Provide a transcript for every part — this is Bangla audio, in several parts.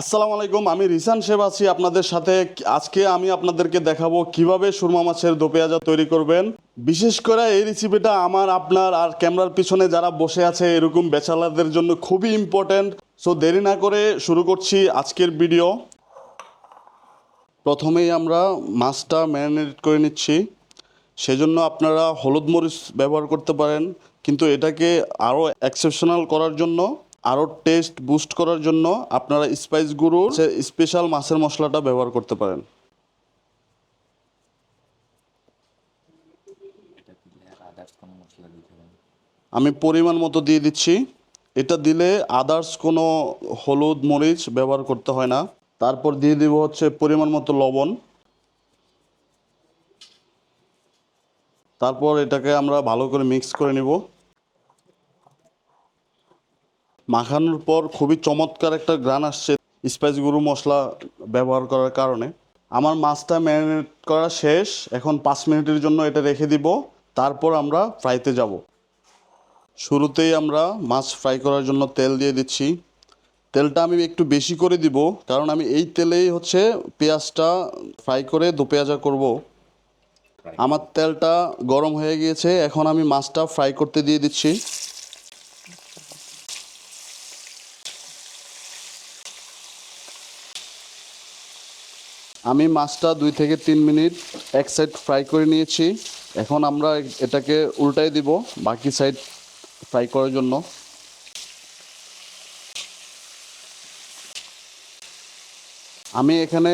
আসসালামু আলাইকুম, আমি রিসান শেব আছি আপনাদের সাথে। আজকে আমি আপনাদেরকে দেখাবো কীভাবে সুরমা মাছের দো পেঁয়াজা তৈরি করবেন। বিশেষ করে এই রেসিপিটা আমার, আপনার আর ক্যামেরার পিছনে যারা বসে আছে, এরকম বেচালারদের জন্য খুবই ইম্পর্ট্যান্ট সো দেরি না করে শুরু করছি আজকের ভিডিও প্রথমেই আমরা মাছটা ম্যারিনেট করে নিচ্ছি। সেজন্য আপনারা হলুদ মরিচ ব্যবহার করতে পারেন। কিন্তু এটাকে আরও এক্সেপশনাল করার জন্য আরও টেস্ট বুস্ট করার জন্য আপনারা স্পাইস গুঁড়োর স্পেশাল মাছের মশলাটা ব্যবহার করতে পারেন। আমি পরিমাণ মতো দিয়ে দিচ্ছি। এটা দিলে আদার্স কোনো হলুদ, মরিচ ব্যবহার করতে হয় না। তারপর দিয়ে দিব হচ্ছে পরিমাণ মতো লবণ। তারপর এটাকে আমরা ভালো করে মিক্স করে নিব। মাখানোর পর খুবই চমৎকার একটা গ্রান আসছে স্পাইস গুঁড়ো মশলা ব্যবহার করার কারণে। আমার মাছটা ম্যারিনেট করা শেষ, এখন পাঁচ মিনিটের জন্য এটা রেখে দিব, তারপর আমরা ফ্রাইতে যাব। শুরুতেই আমরা মাছ ফ্রাই করার জন্য তেল দিয়ে দিচ্ছি। তেলটা আমি একটু বেশি করে দিব, কারণ আমি এই তেলেই হচ্ছে পেঁয়াজটা ফ্রাই করে দো পেঁয়াজা করব। আমার তেলটা গরম হয়ে গিয়েছে, এখন আমি মাছটা ফ্রাই করতে দিয়ে দিচ্ছি। আমি মাছটা দুই থেকে তিন মিনিট এক সাইড ফ্রাই করে নিয়েছি। এখন আমরা এটাকে উল্টাই দিব বাকি সাইড ফ্রাই করার জন্য। আমি এখানে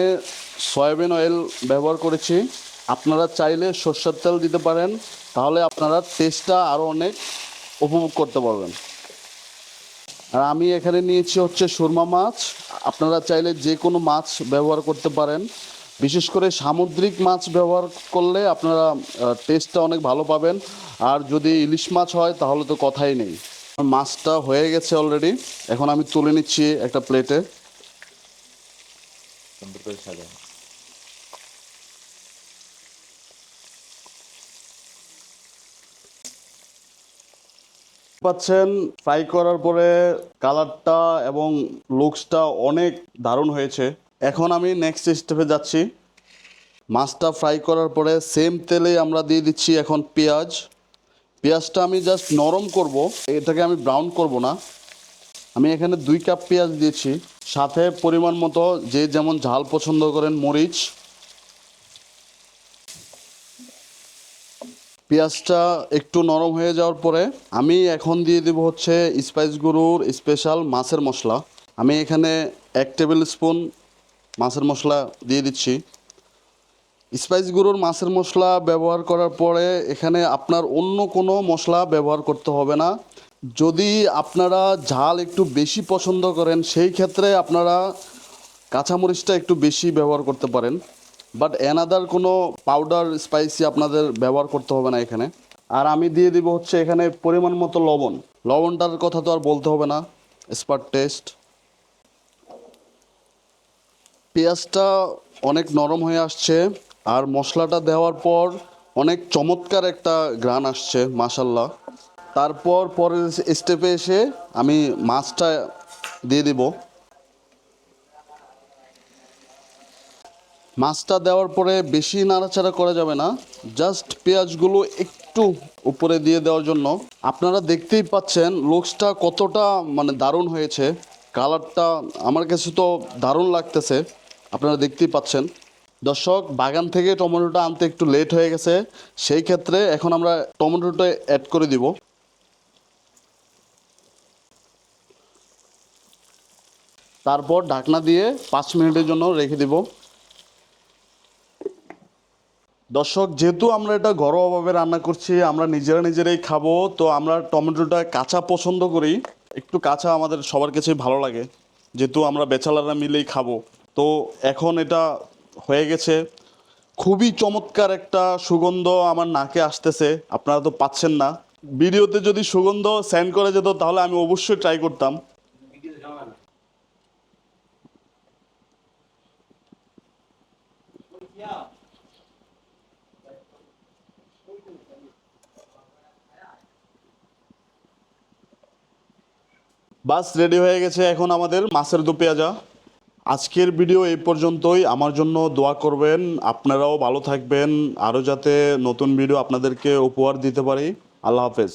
সয়াবিন অয়েল ব্যবহার করেছি। আপনারা চাইলে সর্ষের তেল দিতে পারেন, তাহলে আপনারা টেস্টটা আরও অনেক উপভোগ করতে পারবেন। আর আমি এখানে নিয়েছি হচ্ছে সুরমা মাছ। আপনারা চাইলে যে কোনো মাছ ব্যবহার করতে পারেন। বিশেষ করে সামুদ্রিক মাছ ব্যবহার করলে আপনারা টেস্টটা অনেক ভালো পাবেন। আর যদি ইলিশ মাছ হয়, তাহলে তো কথাই নেই। মাছটা হয়ে গেছে অলরেডি এখন আমি তুলে নিচ্ছি একটা প্লেটে পাচ্ছেন ফ্রাই করার পরে কালারটা এবং লুকসটা অনেক দারুণ হয়েছে। এখন আমি নেক্সট স্টেপে যাচ্ছি। মাছটা ফ্রাই করার পরে সেম তেলে আমরা দিয়ে দিচ্ছি এখন পেঁয়াজ। পেঁয়াজটা আমি জাস্ট নরম করব, এটাকে আমি ব্রাউন করব না। আমি এখানে দুই কাপ পেঁয়াজ দিয়েছি। সাথে পরিমাণ মতো যে যেমন ঝাল পছন্দ করেন মরিচ। পেঁয়াজটা একটু নরম হয়ে যাওয়ার পরে আমি এখন দিয়ে দেবো হচ্ছে স্পাইস গুঁড়োর স্পেশাল মাছের মশলা। আমি এখানে এক টেবিল স্পুন মাছের মশলা দিয়ে দিচ্ছি। স্পাইস গুঁড়োর মাছের মশলা ব্যবহার করার পরে এখানে আপনার অন্য কোনো মশলা ব্যবহার করতে হবে না। যদি আপনারা ঝাল একটু বেশি পছন্দ করেন, সেই ক্ষেত্রে আপনারা কাঁচামরিচটা একটু বেশি ব্যবহার করতে পারেন। বাট এনাদার কোনো পাউডার স্পাইসি আপনাদের ব্যবহার করতে হবে না এখানে। আর আমি দিয়ে দিব হচ্ছে এখানে পরিমাণ মতো লবণ। লবণটার কথা তো আর বলতে হবে না। স্পার টেস্ট পেঁয়াজটা অনেক নরম হয়ে আসছে। আর মশলাটা দেওয়ার পর অনেক চমৎকার একটা গ্রান আসছে মাসাল্লাহ তারপর পরের স্টেপে এসে আমি মাছটা দিয়ে দিব। মাছটা দেওয়ার পরে বেশি নাড়াচাড়া করা যাবে না জাস্ট পেঁয়াজগুলো একটু উপরে দিয়ে দেওয়ার জন্য। আপনারা দেখতেই পাচ্ছেন লুকসটা কতটা মানে দারুণ হয়েছে, কালারটা আমার কাছে তো দারুণ লাগতেছে, আপনারা দেখতেই পাচ্ছেন। দর্শক, বাগান থেকে টমেটোটা আনতে একটু লেট হয়ে গেছে, সেই ক্ষেত্রে এখন আমরা টমেটোটা অ্যাড করে দিব। তারপর ঢাকনা দিয়ে পাঁচ মিনিটের জন্য রেখে দিব। দর্শক, যেহেতু আমরা এটা ঘরোয়াভাবে রান্না করছি, আমরা নিজেরা নিজেরাই খাব, তো আমরা টমেটোটা কাঁচা পছন্দ করি। একটু কাঁচা আমাদের সবার কাছেই ভালো লাগে, যেহেতু আমরা বেচালারা মিলেই খাব। তো এখন এটা হয়ে গেছে। খুবই চমৎকার একটা সুগন্ধ আমার নাকে আসতেছে, আপনারা তো পাচ্ছেন না। ভিডিওতে যদি সুগন্ধ সেন্ড করে যেত, তাহলে আমি অবশ্যই ট্রাই করতাম। বাস রেডি হয়ে গেছে এখন আমাদের মাছের দু পেঁয়াজা। আজকের ভিডিও এই পর্যন্তই। আমার জন্য দোয়া করবেন। আপনারাও ভালো থাকবেন। আরও যাতে নতুন ভিডিও আপনাদেরকে উপহার দিতে পারি। আল্লাহ হাফেজ।